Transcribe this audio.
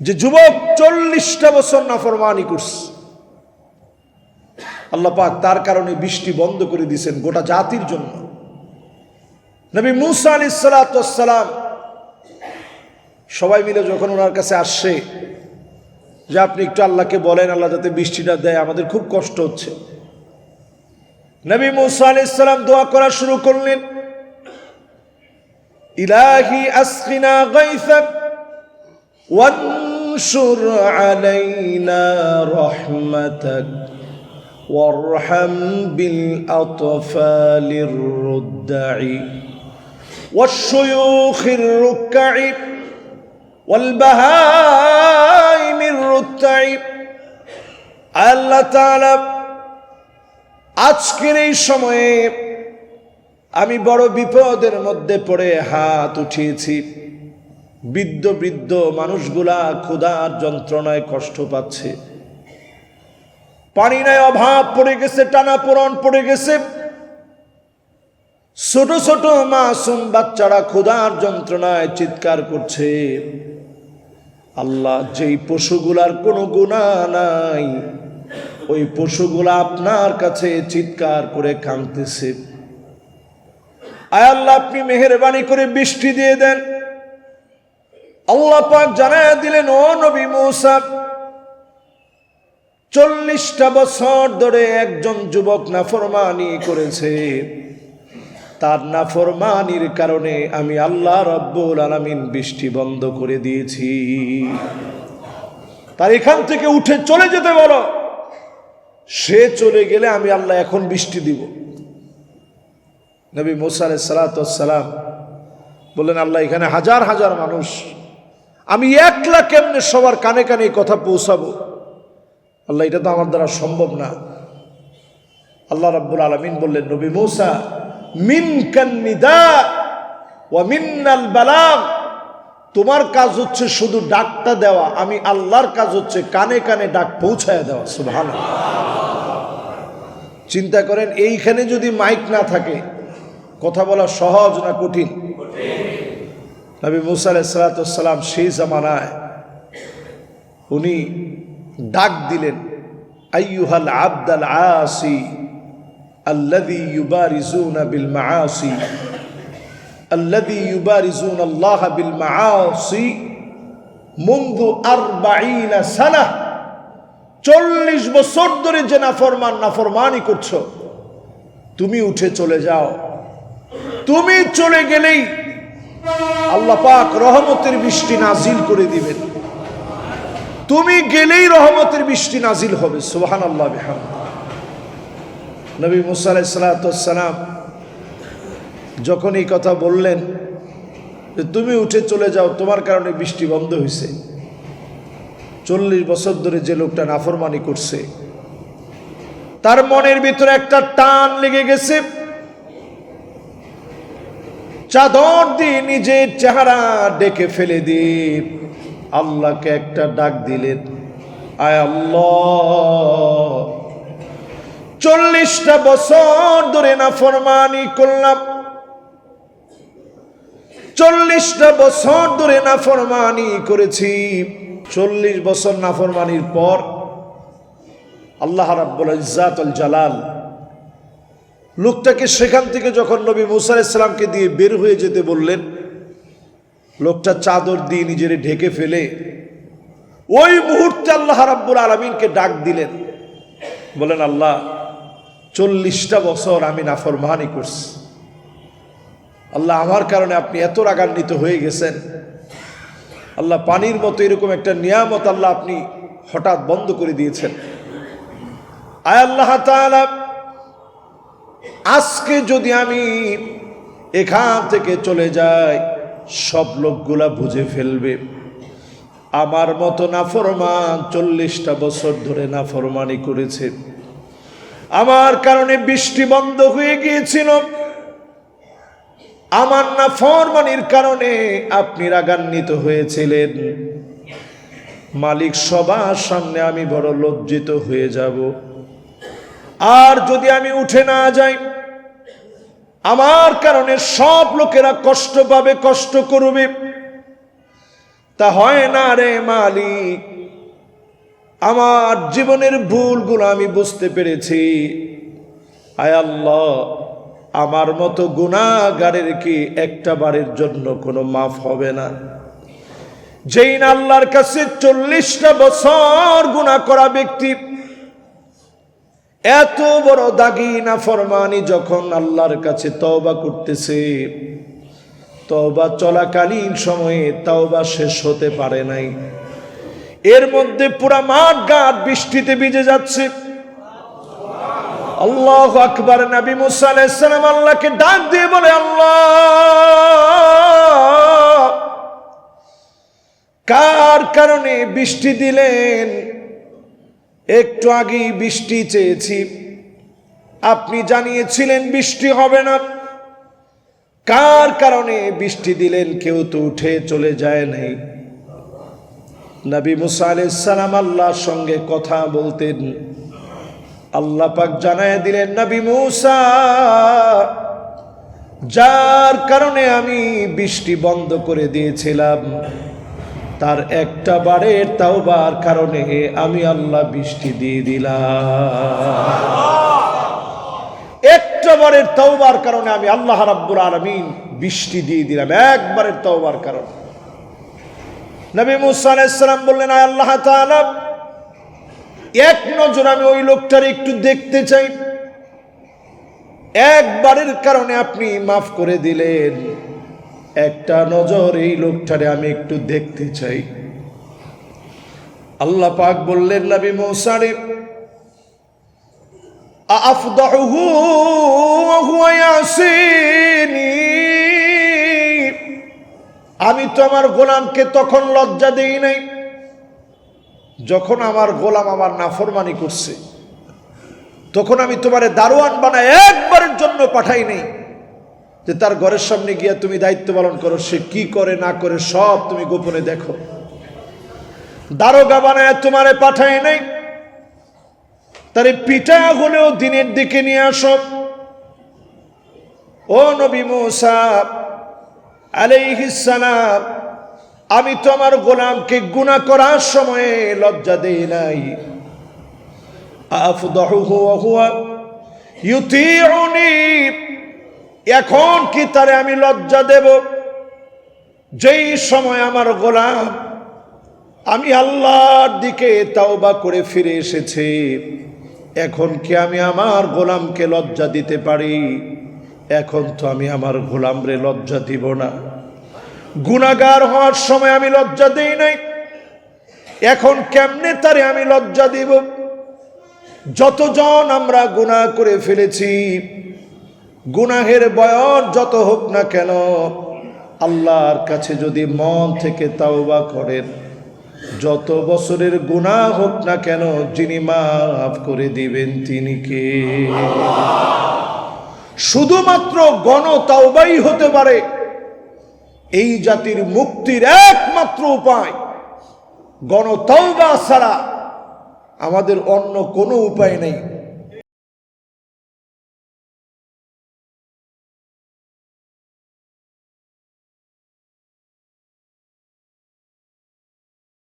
যে যুবক চল্লিশটা বছর নাফরমানি করছে। আল্লাহ পাক তার কারণে বৃষ্টি বন্ধ করে দিয়েছেন গোটা জাতির জন্য। নবী মুসা আলি সালাম সবাই মিলে যখন ওনার কাছে আসছে, যে আপনি একটু আল্লাহকে বলেন, আল্লাহ যাতে বৃষ্টিটা দেয়, আমাদের খুব কষ্ট হচ্ছে। নবী মুসা আলি সাল্লাম দোয়া করা শুরু করলেন, ইলাহি আসকিনা গাইসাক وانشر علينا رحمتك وارحم بالأطفال الردع والشيوخ الركع والبهائم الرتع আল্লাহ তাআলা আজকের এই সময়ে আমি বড় বিপদের মধ্যে পড়ে হাত উঠিয়েছি বৃদ্ধ বৃদ্ধ মানুষগুলা ক্ষুধার যন্ত্রণায় কষ্ট পাচ্ছে। পানি নাই, অভাব পড়ে গেছে, টানা পোড়ন পড়ে গেছে। ছোট ছোট মাসুম বাচ্চারা ক্ষুধার যন্ত্রণায় চিৎকার করছে। আল্লাহ, যেই পশুগুলার কোনো গুণা নাই, ওই পশুগুলা আপনার কাছে চিৎকার করে কাঁদতেছে। আয় আল্লাহ, আপনি মেহরবানি করে বৃষ্টি দিয়ে দেন। আল্লাহ পাক জানায় দিলেন, ও নবী মৌসা, চল্লিশটা বছর ধরে একজন যুবক নাফরমানি করেছে। তার নাফরমানির কারণে আমি আল্লাহ রব্বুল আলমিন বৃষ্টি বন্ধ করে দিয়েছি। তার এখান থেকে উঠে চলে যেতে বলো। সে চলে গেলে আমি আল্লাহ এখন বৃষ্টি দিব। নবী মোসার সালাতাম বললেন, আল্লাহ এখানে হাজার হাজার মানুষ আমি একলা কেমনে সবার কানে কানে এই কথা পৌঁছাবো? আল্লাহ, এটা তো আমার দ্বারা সম্ভব না। আল্লাহ রাব্বুল আলমিন বললেন, নবী মৌসা মিন কান্নিদা ও মিন্নাল বালাম তোমার কাজ হচ্ছে শুধু ডাকটা দেওয়া, আমি আল্লাহর কাজ হচ্ছে কানে কানে ডাক পৌঁছায় দেওয়া সুভান চিন্তা করেন, এইখানে যদি মাইক না থাকে, কথা বলা সহজ না কঠিন? নবী মুসা আলাইসালাতাম সেই জামানায় উনি ডাক দিলেন, আইয়ুহাল আব্দাল আসি আল্লাদি বিল আল্লাহ বিল সানা চল্লিশ বছর ধরে যে নাফরমান নাফরমানি করছ, তুমি উঠে চলে যাও। তুমি চলে গেলেই আল্লাহ পাক রহমতের বৃষ্টি নাজিল করে দিবেন। তুমি গেলেই রহমতের বৃষ্টি নাজিল হবে সুবাহান আল্লাহ বিহাম নবী মুসা আলাইসালাম যখন এই কথা বললেন যে, তুমি উঠে চলে যাও, তোমার কারণে বৃষ্টি বন্ধ হয়েছে চল্লিশ বছর ধরে যে লোকটা নাফরমানি করছে, তার মনের ভিতরে একটা টান লেগে গেছে চাদর দিয়ে নিজের চেহারা ডেকে ফেলে দিয়ে আল্লাহকে একটা ডাক দিলেন, আয় আল্লাহ, চল্লিশটা বছর ধরে না ফরমানি করলাম। চল্লিশটা বছর ধরে না ফরমানি করেছি। চল্লিশ বছর নাফরমানির পর আল্লাহ রাব্বুল ইজাতুল জালাল লোকটাকে সেখান থেকে যখন নবী মুসা ইসলামকে দিয়ে বের হয়ে যেতে বললেন, লোকটা চাদর দিয়ে নিজের ঢেকে ফেলে ওই মুহূর্তে আল্লাহ রাব্বুল আলমিনকে ডাক দিলেন। বলেন, আল্লাহ, চল্লিশটা বছর আমি নাফরমানি করছি। আল্লাহ, আমার কারণে আপনি এত রাগান্বিত হয়ে গেছেন। আল্লাহ, পানির মতো এরকম একটা নিয়ামত আল্লাহ আপনি হঠাৎ বন্ধ করে দিয়েছেন। আয় আল্লাহ তাআলা আজকে যদি আমি এখান থেকে চলে যাই, সব লোকগুলা বুঝে ফেলবে। আমার মতো নাফরমান চল্লিশটা বছর ধরে নাফরমানি করেছে। আমার কারণে বৃষ্টি বন্ধ হয়ে গিয়েছিল। আমার না ফরমানির কারণে আপনি রাগান্বিত হয়েছিলেন। মালিক সবার সামনে আমি বড় লজ্জিত হয়ে যাব। আর যদি আমি উঠে না যাই, আমার কারণে সব লোকেরা কষ্ট পাবে, কষ্ট করবে। তা হয় না রে মালিক, আমার জীবনের ভুলগুলো আমি বুঝতে পেরেছি। আয় আল্লাহ, আমার মতো গুণাগারের কি একটা বারের জন্য কোনো মাফ হবে না? যেই আল্লাহর কাছে চল্লিশটা বছর গুণা করা ব্যক্তি এত বড় দাগি না ফরমানি যখন আল্লাহর কাছে তওবা করতেছে, তওবা চলাকালীন সময়ে তওবা শেষ হতে পারে নাই। এর মধ্যে পুরা মাঠ ঘাট বৃষ্টিতে ভিজে যাচ্ছে। আল্লাহ আকবার, নবী মুসা আলাইসালাম আল্লাহকে ডাক দিয়ে বলে, আল্লাহ, কার কারণে বৃষ্টি দিলেন? একটু আগেই বৃষ্টি চেয়েছি। আপনি জানিয়েছিলেন বৃষ্টি হবে না। কার কারণে বৃষ্টি দিলেন কেউ তো উঠে চলে যায় নাই। নবী মুসা আলাইসালাম আল্লাহর সঙ্গে কথা বলতেন। আল্লাহ পাক জানায় দিলেন, নবী মুসা, যার কারণে আমি বৃষ্টি বন্ধ করে দিয়েছিলাম তার একটা বারের তাওবার কারণে আমি আল্লাহ বৃষ্টি দিয়ে দিলাম। একটা বারের তাওবার কারণে আমি আল্লাহ রাব্বুল আলামিন বৃষ্টি দিয়ে দিলাম একবারের তাওবার কারণে। নবী মুসা আলাইহিস বললেন আল্লাহ তাআলা, এক নজর আমি ওই লোকটার একটু দেখতে চাই। একবারের কারণে আপনি মাফ করে দিলেন। একটা নজর এই লোকটারে আমি একটু দেখতে চাই। আল্লাহ পাক বললেন, নবী মৌসারে আমি তো আমার গোলামকে তখন লজ্জা দেই নাই। যখন আমার গোলাম আমার নাফরমানি করছে, তখন আমি তোমারে দারোয়ান বানায় একবারের জন্য পাঠাই নেই। যে তার ঘরের সামনে গিয়া তুমি দায়িত্ব পালন করো, সে কি করে, না করে, সব তুমি গোপনে দেখো। দারোগা বানায় তোমারে পাঠায় নাই। তারে পিঠা হলেও দিনের দিকে নিয়ে আসো। ও নবী মুসা আলাইহিস সালাম, আমি তো আমার গোলামকে গুণা করার সময়ে লজ্জা দেই নাই। আফদাহুহু ওয়া হুয়া ইউতিউনি এখন কি তারে আমি লজ্জা দেব? যেই সময় আমার গোলাম, আমি আল্লাহর দিকে তাওবা করে ফিরে এসেছে, এখন কি আমি আমার গোলামকে লজ্জা দিতে পারি? এখন তো আমি আমার গোলামরে লজ্জা দিব না। গুণাগার হওয়ার সময় আমি লজ্জা দেই নাই। এখন কেমনে তারে আমি লজ্জা দিব? যতজন আমরা গুণা করে ফেলেছি গুনাহের বয়স যত হোক না কেন, আল্লাহর কাছে যদি মন থেকে তাওবা করেন, যত বছরের গুনাহ হোক না কেন, যিনি মাফ করে দিবেন তিনি কে? শুধুমাত্র গণ তাওবাই হতে পারে, এই জাতির মুক্তির একমাত্র উপায় গণ তাওবা ছাড়া আমাদের অন্য কোনো উপায় নেই।